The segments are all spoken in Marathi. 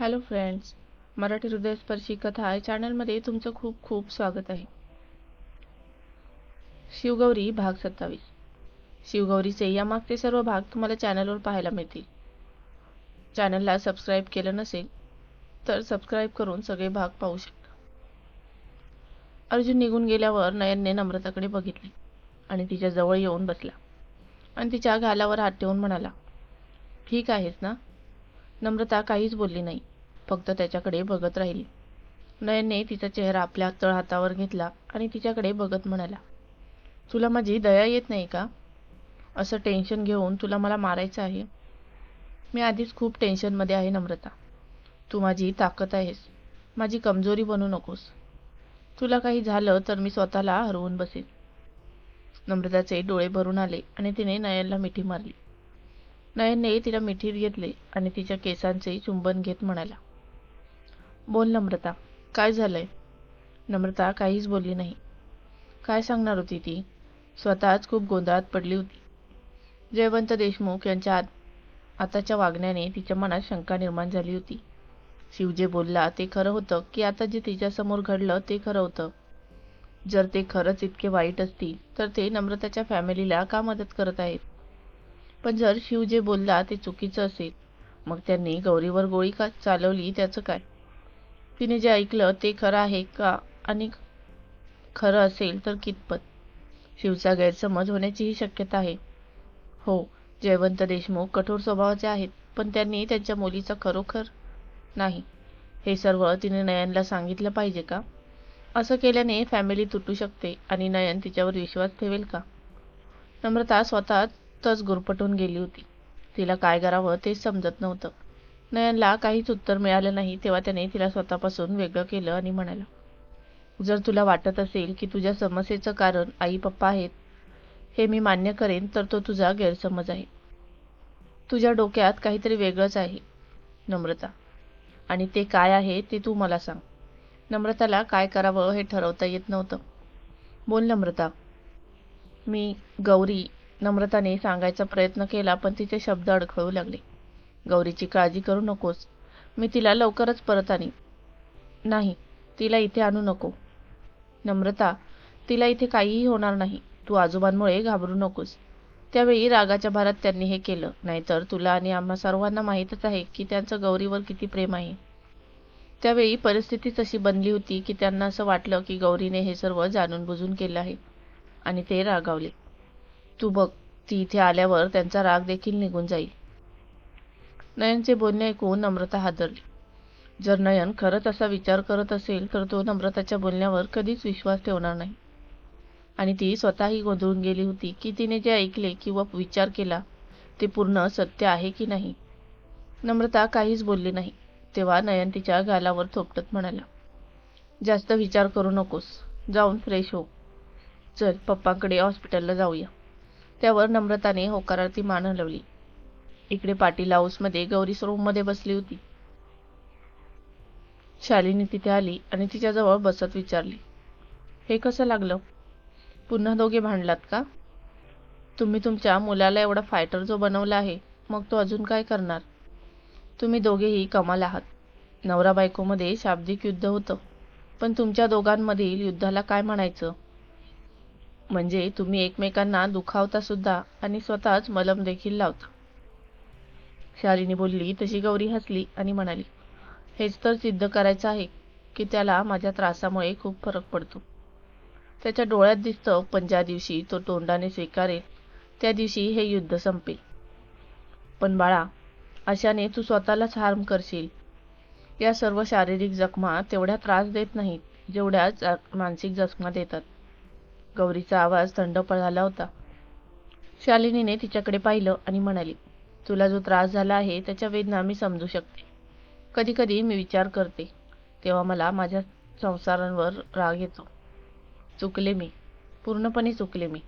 हॅलो फ्रेंड्स मराठी हृदयस्पर्शी कथा या चॅनलमध्ये तुमचं खूप खूप स्वागत आहे. शिवगौरी भाग सत्तावीस. शिवगौरीचे यामागचे सर्व भाग तुम्हाला चॅनलवर पाहायला मिळतील. चॅनलला सबस्क्राईब केलं नसेल तर सबस्क्राईब करून सगळे भाग पाहू शकता. अर्जुन निघून गेल्यावर नयनने नम्रताकडे बघितले आणि तिच्या जवळ येऊन बसला. आणि तिच्या गालावर हात ठेवून म्हणाला ठीक आहेस ना? नम्रता काहीच बोलली नाही. फक्त त्याच्याकडे बघत राहिली. नयनने तिचा चेहरा आपल्या तळहातावर घेतला आणि तिच्याकडे बघत म्हणाला तुला माझी दया येत नाही का? असं टेन्शन घेऊन तुला मला मारायचं आहे? मी आधीच खूप टेन्शनमध्ये आहे नम्रता. तू माझी ताकद आहेस. माझी कमजोरी बनू नकोस. तुला काही झालं तर मी स्वतःला हरवून बसेन. नम्रताचे डोळे भरून आले आणि तिने नयनला मिठी मारली. नयनने तिला मिठीत घेतले आणि तिच्या केसांचे चुंबन घेत म्हणाला बोल नम्रता काय झालंय? नम्रता काहीच बोलली नाही. काय सांगणार होती ती? स्वतःच खूप गोंधळात पडली होती. जयवंत देशमुख यांच्या आत आताच्या वागण्याने तिच्या मनात शंका निर्माण झाली होती. शिव जे बोलला ते खरं होतं की आता जे तिच्यासमोर घडलं ते खरं होतं. जर ते खरंच इतके वाईट असतील तर ते नम्रताच्या फॅमिलीला का मदत करत आहेत? पण जर शिव जे बोलला ते चुकीचं असेल मग त्यांनी गौरीवर गोळी का चालवली त्याचं काय? तिने जे ऐकलं ते खरं आहे का? आणि खरं असेल तर कितपत? शिवचा गैरसमज होण्याचीही शक्यता आहे. हो जयवंत देशमुख कठोर स्वभावाचे आहेत पण त्यांनी त्यांच्या मुलीचा खरोखर नाही. हे सर्व तिने नयनला सांगितलं पाहिजे का? असं केल्याने फॅमिली तुटू शकते आणि नयन तिच्यावर विश्वास ठेवेल का? नम्रता स्वतःतच गुरपटून गेली होती. तिला काय करावं तेच समजत नव्हतं. नयनला काहीच उत्तर मिळालं नाही तेव्हा त्याने तिला स्वतःपासून वेगळं केलं आणि म्हणाला जर तुला वाटत असेल की तुझ्या समस्येचं कारण आई पप्पा आहेत हे मी मान्य करेन तर तो तुझा गैरसमज आहे. तुझ्या डोक्यात काहीतरी वेगळंच आहे नम्रता. आणि ते काय आहे ते तू मला सांग. नम्रताला काय करावं हे ठरवता येत नव्हतं. बोल नम्रता. मी गौरी नम्रताने सांगायचा प्रयत्न केला पण तिचे शब्द अडखळू लागले. गौरीची काळजी करू नकोस. मी तिला लवकरच परत आणी नाही तिला इथे आणू नको. नम्रता तिला इथे काहीही होणार नाही. तू आजोबांमुळे घाबरू नकोस. त्यावेळी रागाच्या भारात त्यांनी हे केलं. नाहीतर तुला आणि आम्हा सर्वांना माहीतच आहे की त्यांचं गौरीवर किती प्रेम आहे. त्यावेळी परिस्थिती तशी बनली होती की त्यांना असं वाटलं की गौरीने हे सर्व जाणून बुजून केलं आहे. आणि ते रागावले. तू बघ ती इथे आल्यावर त्यांचा राग देखील निघून जाईल. नयनचे बोलणे ऐकून नम्रता हादरली. जर नयन खरंच असा विचार करत असेल तर तो नम्रताच्या बोलण्यावर कधीच विश्वास ठेवणार नाही. आणि ती स्वतःही गोंधळून गेली होती की तिने जे ऐकले किंवा विचार केला ते पूर्ण सत्य आहे की नाही? नम्रता काहीच बोलली नाही. तेव्हा नयन तिच्या गालावर थोपटत म्हणाला जास्त विचार करू नकोस. जाऊन फ्रेश हो. चल पप्पांकडे हॉस्पिटलला जाऊया. त्यावर नम्रताने होकारार्थी मान हलवली. इकडे पाटील हाऊसमध्ये गौरी रूममध्ये बसली होती. शालिनी तिथे आली आणि तिच्याजवळ बसत विचारली हे कसं लागलं? पुन्हा दोघे भांडलात का? तुम्ही तुमच्या मुलाला एवढा फायटर जो बनवला आहे मग तो अजून काय करणार? तुम्ही दोघेही कमाल आहात. नवरा बायकोमध्ये शाब्दिक युद्ध होतं. पण तुमच्या दोघांमधील युद्धाला काय म्हणायचं? म्हणजे तुम्ही एकमेकांना दुखावता सुद्धा आणि स्वतःच मलम देखील लावता. शालिनी बोलली तशी गौरी हसली आणि म्हणाली हेच तर सिद्ध करायचं आहे की त्याला माझ्या त्रासामुळे खूप फरक पडतो. त्याच्या डोळ्यात दिसतं पण ज्या दिवशी तो तोंडाने स्वीकारेल त्या दिवशी हे युद्ध संपेल. पण बाळा अशाने तू स्वतःलाच हार्म करशील. या सर्व शारीरिक जखमा तेवढ्या त्रास देत नाहीत जेवढ्या मानसिक जखमा देतात. गौरीचा आवाज थंड पळाला होता. शालिनीने तिच्याकडे पाहिलं आणि म्हणाली तुला जो त्रास झाला आहे त्याच्या वेदना मी समजू शकते. कधी कधी मी विचार करते तेव्हा मला माझ्या संसारांवर राग येतो. चुकले मी. पूर्णपणे चुकले मी.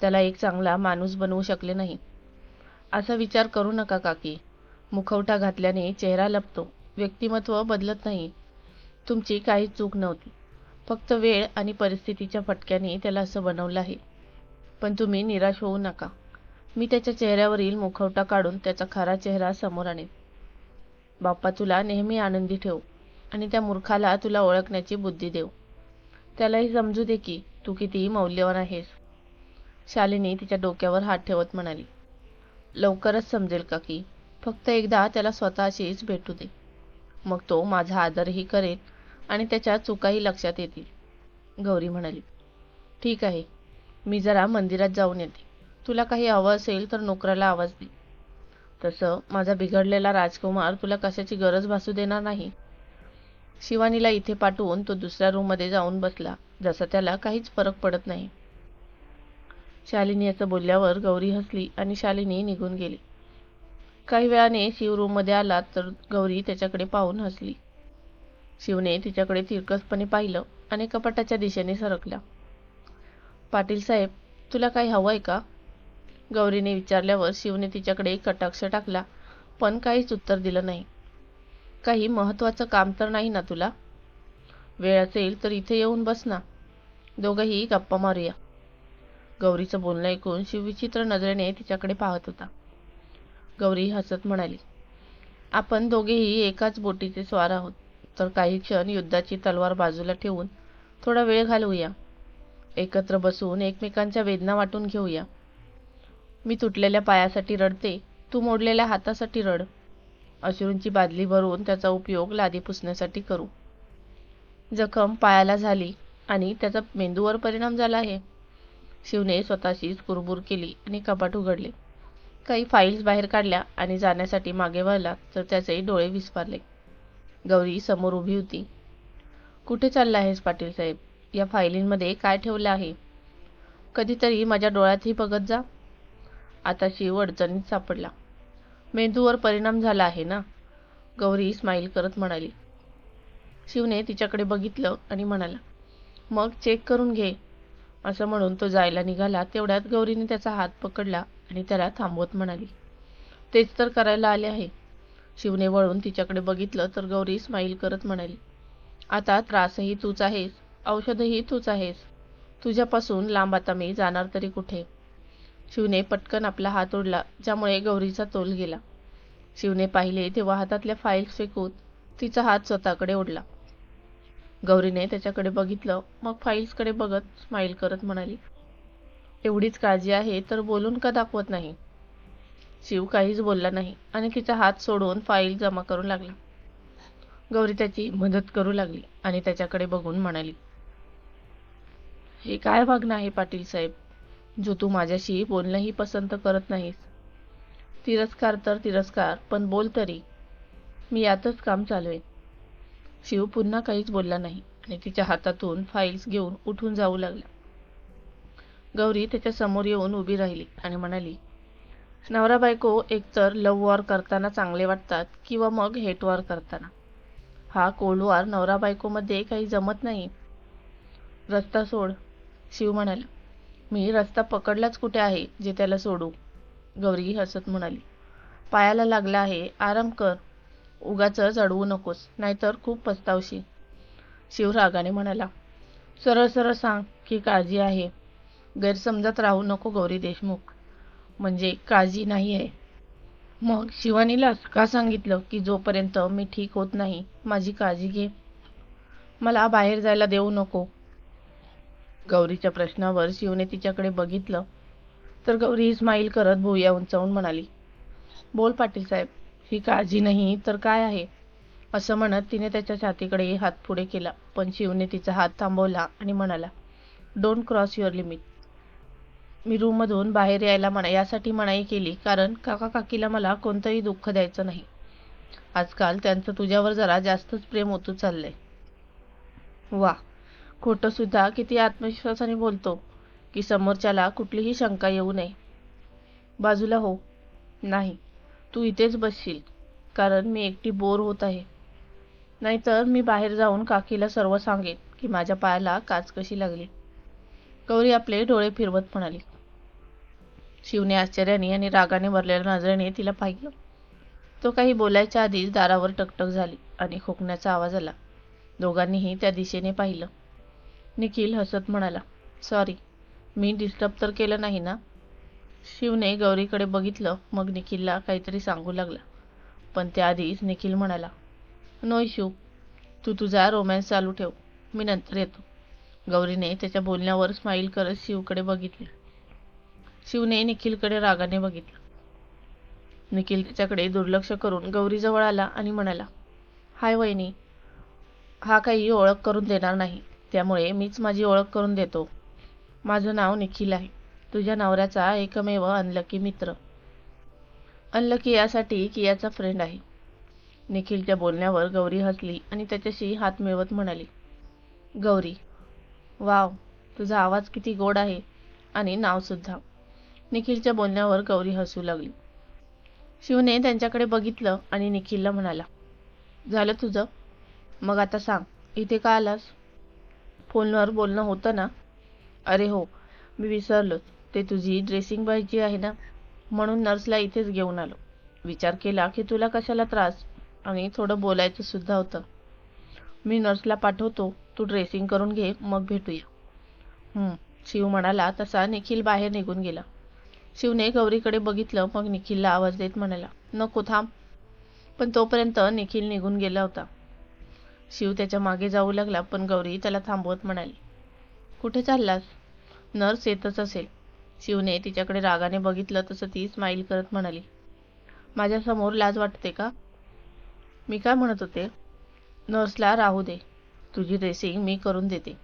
त्याला एक चांगला माणूस बनवू शकले नाही. असा विचार करू नका काकी. मुखवटा घातल्याने चेहरा लपतो. व्यक्तिमत्व बदलत नाही. तुमची काही चूक नव्हती. फक्त वेळ आणि परिस्थितीच्या फटक्याने त्याला असं बनवलं आहे. पण तुम्ही निराश होऊ नका. मी त्याच्या चेहऱ्यावरील मुखवटा काढून त्याचा खरा चेहरा समोर आणेन. बाप्पा तुला नेहमी आनंदी ठेव आणि त्या मूर्खाला तुला ओळखण्याची बुद्धी देव. त्यालाही समजू दे की तू कितीही मौल्यवान आहेस. शालिनी तिच्या डोक्यावर हात ठेवत म्हणाली लवकरच समजेल का की फक्त एकदा त्याला स्वतःशीच भेटू दे. मग तो माझा आदरही करेल आणि त्याच्या चुकाही लक्षात येतील. गौरी म्हणाली ठीक आहे. मी जरा मंदिरात जाऊन येते. तुला काही हवं असेल तर नोकराला आवाज दे. तसं माझा बिघडलेला राजकुमार तुला कशाची गरज भासू देणार नाही. शिवानीला इथे पाठवून तो दुसऱ्या रूममध्ये जाऊन बसला जसा त्याला काहीच फरक पडत नाही. शालिनी असं बोलल्यावर गौरी हसली आणि शालिनी निघून गेली. काही वेळाने शिव रूममध्ये आला तर गौरी त्याच्याकडे पाहून हसली. शिवने तिच्याकडे तिरकसपणे पाहिलं आणि कपाटाच्या दिशेने सरकल्या. पाटील साहेब तुला काही हवंय का? गौरीने विचारल्यावर शिवने तिच्याकडे एक कटाक्ष टाकला पण काहीच उत्तर दिलं नाही. काही महत्वाचं काम तर नाही ना तुला? वेळ असेल तर इथे येऊन बस ना. दोघंही गप्पा मारूया. गौरीचं बोलणं ऐकून शिव विचित्र नजरेने तिच्याकडे पाहत होता. गौरी हसत म्हणाली आपण दोघेही एकाच बोटीचे स्वार आहोत. तर काही क्षण युद्धाची तलवार बाजूला ठेवून थोडा वेळ घालवूया. एकत्र बसून एकमेकांच्या वेदना वाटून घेऊया. मी तुटलेल्या पायासाठी रडते तू मोडलेल्या हातासाठी रड. अश्रूंची बादली भरून त्याचा उपयोग लादी पुसण्यासाठी करू. जखम पायाला झाली आणि त्याचा मेंदूवर परिणाम झाला आहे. शिवने स्वतःशीच कुरबुर केली आणि कपाट उघडले. काही फाईल्स बाहेर काढल्या आणि जाण्यासाठी मागे वळला तर त्याचे डोळे विस्फारले. गौरी समोर उभी होती. कुठे चालला आहेस पाटील साहेब? या फायलींमध्ये काय ठेवलं आहे? कधीतरी माझ्या डोळ्यातही बघत जा. आता शिव अडचणीत सापडला. मेंदूवर परिणाम झाला आहे ना? गौरी स्माईल करत म्हणाली. शिवने तिच्याकडे बघितलं आणि म्हणाला मग चेक करून घे. असं म्हणून तो जायला निघाला. तेवढ्यात गौरीने त्याचा हात पकडला आणि त्याला थांबवत म्हणाली तेच तर करायला आले आहे. शिवने वळून तिच्याकडे बघितलं तर गौरी स्माईल करत म्हणाली आता त्रासही तूच आहेस औषधही तूच आहेस. तुझ्यापासून लांब आता मी जाणार तरी कुठे? शिवने पटकन आपला हात ओढला ज्यामुळे गौरीचा तोल गेला. शिवने पाहिले तेव्हा हातातल्या फाईल्स फेकून तिचा हात स्वतःकडे ओढला. गौरीने त्याच्याकडे बघितलं मग फाईल्सकडे बघत स्माईल करत म्हणाली एवढीच काळजी आहे तर बोलून का दाखवत नाही? शिव काहीच बोलला नाही. आणि तिचा हात सोडून फाईल जमा करू लागला. गौरी त्याची मदत करू लागली आणि त्याच्याकडे बघून म्हणाली हे काय वागणं आहे पाटील साहेब? जो तू माझ्याशी बोलणंही पसंत करत नाहीस. तिरस्कार तर तिरस्कार पण बोल तरी. मी यातच काम चालू आहे शिव पुन्हा काहीच बोलला नाही आणि तिच्या हातातून फाईल्स घेऊन उठून जाऊ लागला. गौरी त्याच्यासमोर येऊन उभी राहिली आणि म्हणाली नवरा बायको एकतर लव्ह वॉर करताना चांगले वाटतात किंवा मग हेट वॉर करताना. हा कोल्ड वॉर नवरा बायकोमध्ये काही जमत नाही रस्ता सोड शिव म्हणाला. मी रस्ता पकडलाच कुठे आहे जे त्याला सोडू? गौरी हसत म्हणाली. पायाला लागला आहे आराम कर. उगाच चढवू नकोस नाहीतर खूप पस्तावशी शिव रागाने म्हणाला. सरळ सरळ सांग की काळजी आहे. गैरसमजात राहू नको गौरी देशमुख. म्हणजे काळजी नाही आहे. मग शिवानीला का सांगितलं की जोपर्यंत मी ठीक होत नाही माझी काळजी घे. मला बाहेर जायला देऊ नको. गौरीच्या प्रश्नावर शिवने तिच्याकडे बघितलं. तर गौरी स्माईल करत भुया उंचावून म्हणाली बोल पाटील साहेब ही काळजी नाही तर काय आहे? असं म्हणत तिने त्याच्या छातीकडे हात पुढे केला. पण शिवने तिचा हात थांबवला आणि म्हणाला डोंट क्रॉस युअर लिमिट मी रूममधून बाहेर यायला म्हणा यासाठी मनाई केली कारण काका काकीला मला कोणतंही दुःख द्यायचं नाही. आजकाल त्यांचं तुझ्यावर जरा जास्तच प्रेम ओतू चाललंय. वा खोटंसुद्धा किती आत्मविश्वासाने बोलतो की समोरच्याला कुठलीही शंका येऊ नये. बाजूला हो. नाही तू इथेच बसशील कारण मी एकटी बोर होत आहे. नाहीतर मी बाहेर जाऊन काकीला सर्व सांगेन की माझ्या पायाला काच कशी लागली. गौरी आपले डोळे फिरवत म्हणाली. शिवने आश्चर्याने आणि रागाने भरलेल्या नजरेने तिला पाहिलं. तो काही बोलायच्या आधीच दारावर टकटक झाली आणि खोकण्याचा आवाज आला. दोघांनीही त्या दिशेने पाहिलं. निखिल हसत म्हणाला सॉरी मी डिस्टर्ब तर केलं नाही ना? शिवने गौरीकडे बघितलं मग निखिलला काहीतरी सांगू लागला. पण त्याआधीच निखिल म्हणाला नो शिव तू तुझा रोमॅन्स चालू ठेव. मी नंतर येतो. गौरीने त्याच्या बोलण्यावर स्माईल करत शिवकडे बघितले. शिवने निखिलकडे रागाने बघितलं. निखिल त्याच्याकडे दुर्लक्ष करून गौरीजवळ आला आणि म्हणाला हाय वहिनी हा काही ओळख करून देणार नाही. त्यामुळे मीच माझी ओळख करून देतो. माझं नाव निखिल आहे. तुझ्या नवऱ्याचा एकमेव अनलकी मित्र. अनलकी यासाठी की याचा फ्रेंड आहे. निखिलच्या बोलण्यावर गौरी हसली आणि त्याच्याशी हात मिळवत म्हणाली गौरी वाव तुझा आवाज किती गोड आहे. आणि नावसुद्धा. निखिलच्या बोलण्यावर गौरी हसू लागली. शिवने त्यांच्याकडे बघितलं आणि निखिलला म्हणाला झालं तुझं? मग आता सांग इथे का आलास? फोनवर बोलणं होतं ना? अरे हो मी विसरलो. ते तुझी ड्रेसिंग पाहिजे आहे ना? म्हणून नर्सला इथेच घेऊन आलो. विचार केला की तुला कशाला त्रास? आणि थोडं बोलायचं सुद्धा होतं. मी नर्सला पाठवतो तू ड्रेसिंग करून घे मग भेटूया. शिव म्हणाला तसा निखिल बाहेर निघून गेला. शिवने गौरीकडे बघितलं मग निखिलला आवाज देत म्हणाला नको थांब. पण तोपर्यंत निखिल निघून गेला होता. शिव त्याच्यामागे जाऊ लागला पण गौरी त्याला थांबवत म्हणाली कुठे चाललास? नर्स येतच असेल. शिवने तिच्याकडे रागाने बघितलं तसं ती स्माईल करत म्हणाली माझ्यासमोर लाज वाटते का? मी काय म्हणत होते? नर्सला राहू दे. तुझी ड्रेसिंग मी करून देते.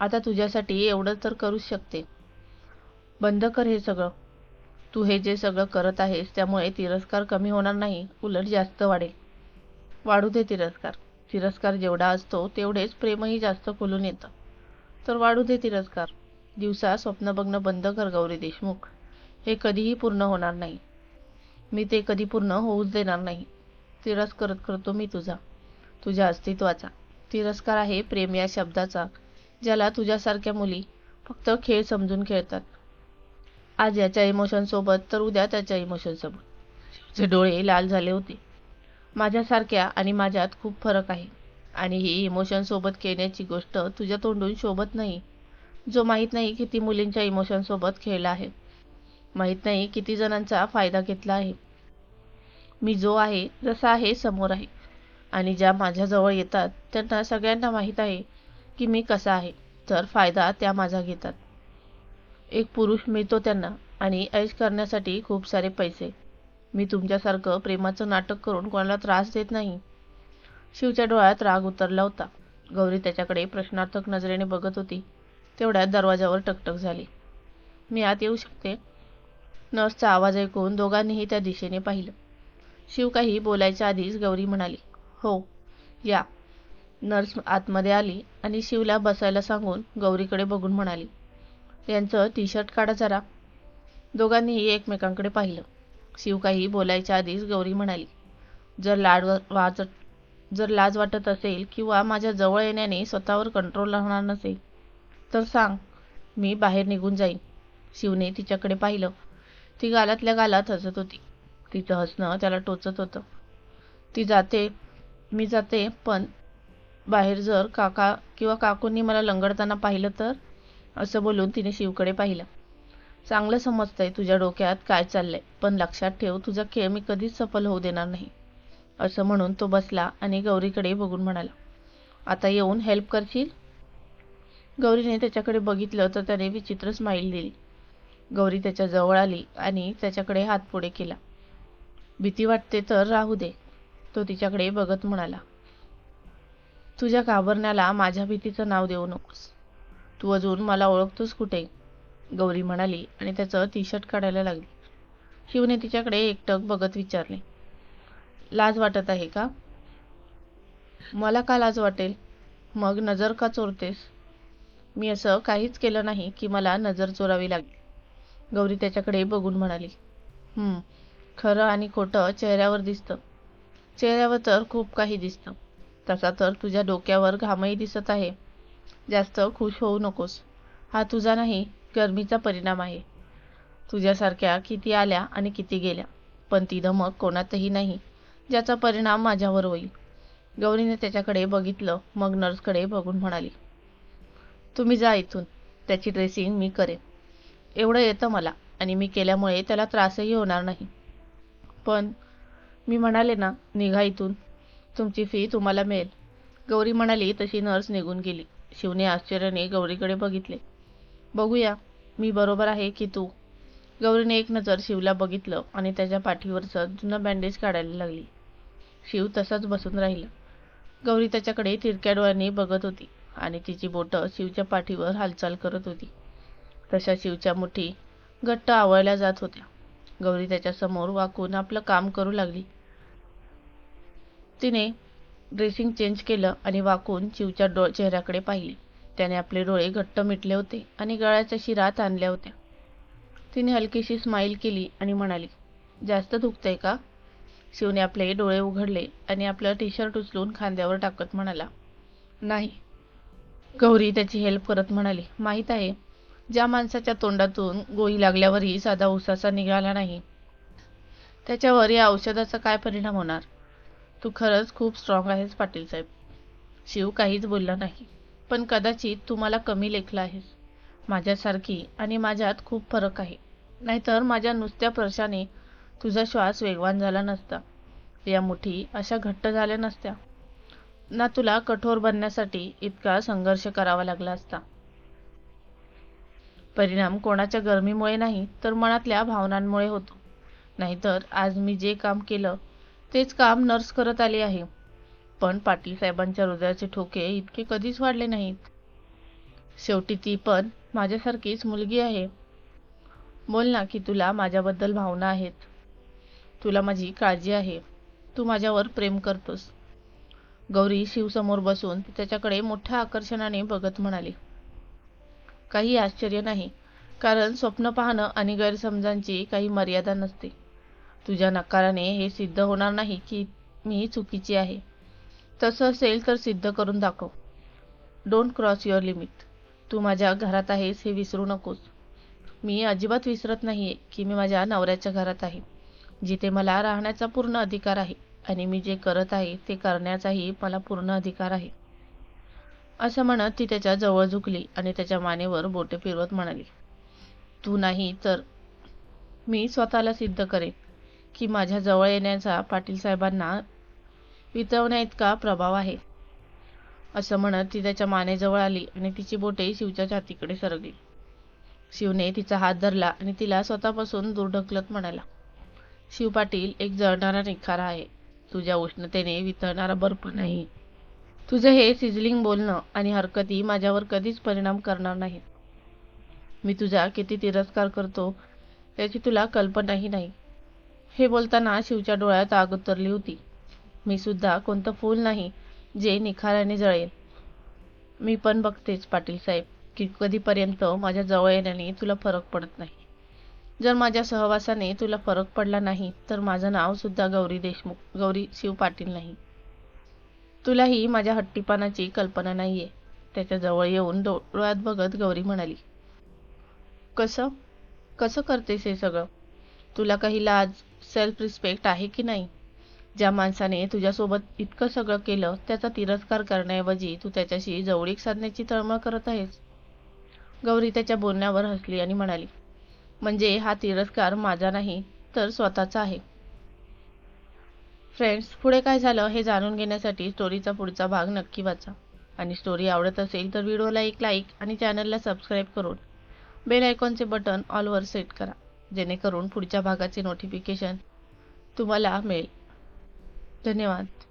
आता तुझ्यासाठी एवढं तर करूच शकते. बंद कर हे सगळं. तू हे जे सगळं करत आहेस त्यामुळे तिरस्कार कमी होणार नाही उलट जास्त वाढेल. वाढू दे तिरस्कार. तिरस्कार जेवढा असतो तेवढेच प्रेमही जास्त खुलून येतं. तर वाढू दे तिरस्कार. दिवसा स्वप्न बघणं बंद कर गौरी देशमुख. हे कधीही पूर्ण होणार नाही. मी ते कधी पूर्ण होऊच देणार नाही. तिरस्कार करतो मी तुझा. तुझ्या अस्तित्वाचा. तिरस्कार आहे प्रेम या शब्दाचा ज्याला तुझ्यासारख्या मुली फक्त खेळ समजून खेळतात. आज याच्या इमोशन सोबत तर उद्या त्याच्या इमोशन सोबत. शिवचे डोळे लाल झाले होते. माझ्यासारख्या आणि माझ्यात खूप फरक आहे. आणि ही इमोशन सोबत खेळण्याची गोष्ट तुझ्या तोंडून शोभत नाही. जो माहीत नाही किती मुलींच्या इमोशनसोबत खेळला आहे. माहीत नाही किती जणांचा फायदा घेतला आहे. मी जो आहे जसा आहे समोर आहे. आणि ज्या माझ्याजवळ येतात त्यांना सगळ्यांना माहीत आहे की मी कसा आहे. तर फायदा त्या माझा घेतात. एक पुरुष मिळतो त्यांना आणि ऐश करण्यासाठी खूप सारे पैसे. मी तुमच्यासारखं प्रेमाचं नाटक करून कोणाला त्रास देत नाही. शिवच्या डोळ्यात राग उतरला होता. गौरी त्याच्याकडे प्रश्नार्थक नजरेने बघत होती. तेवढ्यात दरवाजावर टकटक झाली. मी आत येऊ शकते? नर्सचा आवाज ऐकून दोघांनीही त्या दिशेने पाहिलं. शिव काही बोलायच्या आधीच गौरी म्हणाली हो. या. नर्स आतमध्ये आली आणि शिवला बसायला सांगून गौरीकडे बघून म्हणाली यांचं टी शर्ट काढा जरा. दोघांनीही एकमेकांकडे पाहिलं. शिव काही बोलायच्या आधीच गौरी म्हणाली जर लाड वाचत जर लाज वाटत असेल किंवा माझ्या जवळ येण्याने स्वतःवर कंट्रोल राहणार नसेल तर सांग मी बाहेर निघून जाईन. शिवने तिच्याकडे पाहिलं. ती गालातल्या गालात हसत होती. तिचं हसणं त्याला टोचत होतं. ती जाते मी जाते पण बाहेर जर काका किंवा काकूंनी मला लंगडताना पाहिलं तर? असं बोलून तिने शिवकडे पाहिलं. चांगलं समजतंय तुझ्या डोक्यात काय चाललंय पण लक्षात ठेव तुझा खेळ मी कधीच सफल होऊ देणार नाही. असं म्हणून तो बसला आणि गौरीकडे बघून म्हणाला आता येऊन हेल्प करशील? गौरीने त्याच्याकडे बघितलं तर त्याने विचित्र स्माईल दिली. गौरी त्याच्याजवळ आली आणि त्याच्याकडे हात पुढे केला. भीती वाटते तर राहू दे. तो तिच्याकडे बघत म्हणाला तुझ्या घाबरण्याला माझ्या भीतीचं नाव देऊ नकोस. तू अजून मला ओळखतोस कुठे? गौरी म्हणाली आणि त्याचं टी शर्ट काढायला लागली. शिवने तिच्याकडे एकटक बघत विचारले लाज वाटत आहे का? मला का लाज वाटेल? मग नजर का चोरतेस? मी असं काहीच केलं नाही की मला नजर चोरावी लागली. गौरी त्याच्याकडे बघून म्हणाली खरं आणि खोटं चेहऱ्यावर दिसतं. चेहऱ्यावर तर खूप काही दिसतं. तसा तर तुझ्या डोक्यावर घामही दिसत आहे. जास्त खुश होऊ नकोस. हा तुझा नाही गरमीचा परिणाम आहे. तुझ्यासारख्या किती आल्या आणि किती गेल्या पण ती धमक कोणातही नाही ज्याचा परिणाम माझ्यावर होईल. गौरीने त्याच्याकडे बघितलं मग नर्सकडे बघून म्हणाली तुम्ही जा इथून त्याची ड्रेसिंग मी करेन. एवढं येतं मला आणि मी केल्यामुळे त्याला त्रासही होणार नाही. पण मी म्हणाले ना निघा इथून. तुमची फी तुम्हाला मिळेल. गौरी म्हणाली तशी नर्स निघून गेली. शिवने आश्चर्याने गौरीकडे बघितले. बघूया. मी बरोबर आहे की तू? गौरीने एक नजर शिवला बघितलं आणि त्याच्या पाठीवरचं जुनं बँडेज काढायला लागली. शिव तसाच बसून राहिला. गौरी त्याच्याकडे तिरक्या डोळ्यांनी बघत होती आणि तिची बोटं शिवच्या पाठीवर हालचाल करत होती. तशा शिवच्या मुठी घट्ट आवळल्या जात होत्या. गौरी त्याच्यासमोर वाकून आपलं काम करू लागली. तिने ड्रेसिंग चेंज केलं आणि वाकून शिवच्या डो चेहऱ्याकडे पाहिले. त्याने आपले डोळे घट्ट मिटले होते आणि गळ्याच्या शिरात आणल्या होत्या. तिने हलकीशी स्माईल केली आणि म्हणाली जास्त दुखतंय का? शिवने आपले डोळे उघडले आणि आपलं टी शर्ट उचलून खांद्यावर टाकत म्हणाला नाही. गौरी त्याची हेल्प करत म्हणाली माहीत आहे ज्या माणसाच्या तोंडातून गोळी लागल्यावरही साधा उसाचा निघाला नाही त्याच्यावर या औषधाचा काय परिणाम होणार? तू खरंच खूप स्ट्रॉंग आहेस पाटील साहेब. शिव काहीच बोलला नाही पण कदाचित तू मला कमी लेखला आहेस. माझ्यासारखी आणि माझ्यात खूप फरक आहे. नाहीतर माझ्या नुसत्या स्पर्शाने तुझा श्वास वेगवान झाला नसता. या मुठी अशा घट्ट झाल्या नसत्या. ना तुला कठोर बनण्यासाठी इतका संघर्ष करावा लागला असता. परिणाम कोणाच्या गरमीमुळे नाही तर मनातल्या भावनांमुळे होतो. नाहीतर आज मी जे काम केलं तेच काम नर्स करत आली आहे. पण पाटील साहेबांच्या हृदयाचे ठोके इतके कधीच वाढले नाहीत. शेवटी ती पण माझ्यासारखीच मुलगी आहे. बोल ना की तुला माझ्याबद्दल भावना आहेत. तुला माझी काळजी आहे. तू माझ्यावर प्रेम करतोस. गौरी शिवसमोर बसून त्याच्याकडे मोठ्या आकर्षणाने बघत म्हणाली. काही आश्चर्य नाही. कारण स्वप्न पाहणं आणि गैरसमजांची काही मर्यादा नसते. तुझ्या नकाराने हे सिद्ध होणार नाही की मी चुकीची आहे. तसं असेल तर सिद्ध करून दाखव. डोंट क्रॉस युअर लिमिट तू माझ्या घरात आहेस हे विसरू नकोस. मी अजिबात विसरत नाहीये की मी माझ्या नवऱ्याच्या घरात आहे जिथे मला राहण्याचा पूर्ण अधिकार आहे आणि मी जे करत आहे ते करण्याचाही मला पूर्ण अधिकार आहे. असं म्हणत ती त्याच्याजवळ झुकली आणि त्याच्या मानेवर बोटे फिरवत म्हणाली तू नाही तर मी स्वतःला सिद्ध करेन की माझ्या जवळ येण्याचा पाटील साहेबांना वितवण्या इतका प्रभाव आहे. असं म्हणत ती त्याच्या मानेजवळ आली आणि तिची बोटे शिवच्या छातीकडे सरकली. शिवने तिचा हात धरला आणि तिला स्वतःपासून दूर ढकलत म्हणाला शिव पाटील एक जळणारा निखारा आहे. तुझ्या उष्णतेने वितळणारा बर्फ नाही. तुझं हे सिझलिंग बोलणं आणि हरकती माझ्यावर कधीच परिणाम करणार नाहीत. मी तुझा किती तिरस्कार करतो याची तुला कल्पनाही नाही. हे बोलताना शिवच्या डोळ्यात आग उतरली होती. मी सुद्धा कोणतं फूल नाही जे निखाऱ्याने जळेल. मी पण बघतेच पाटील साहेब की कधीपर्यंत माझ्या जवळ येण्याने तुला फरक पडत नाही. जर माझ्या सहवासाने तुला फरक पडला नाही तर माझं नाव सुद्धा गौरी देशमुख गौरी शिव पाटील नाही. तुलाही माझ्या हट्टीपणाची कल्पना नाही आहे त्याच्याजवळ येऊन डोळ्यात बघत गौरी म्हणाली कसं? कसं करतेस हे सगळं? तुला काही लाज सेल्फ रिस्पेक्ट आहे की नाही? ज्या माणसाने तुझ्यासोबत इतकं सगळं केलं त्याचा तिरस्कार करण्याऐवजी तू त्याच्याशी जवळीक साधण्याची तळमळ करत आहेस. गौरी त्याच्या बोलण्यावर हसली आणि म्हणाली म्हणजे हा तिरस्कार माझा नाही तर स्वतःचा आहे. फ्रेंड्स पुढे काय झालं हे जाणून घेण्यासाठी स्टोरीचा पुढचा भाग नक्की वाचा. आणि स्टोरी आवडत असेल तर व्हिडिओला एक लाईक आणि चॅनलला सबस्क्राईब करून बेल आयकॉनचे बटन ऑलवर सेट करा. जेणेकरून पुढच्या भागाचे नोटिफिकेशन तुम्हाला मिळेल. धन्यवाद.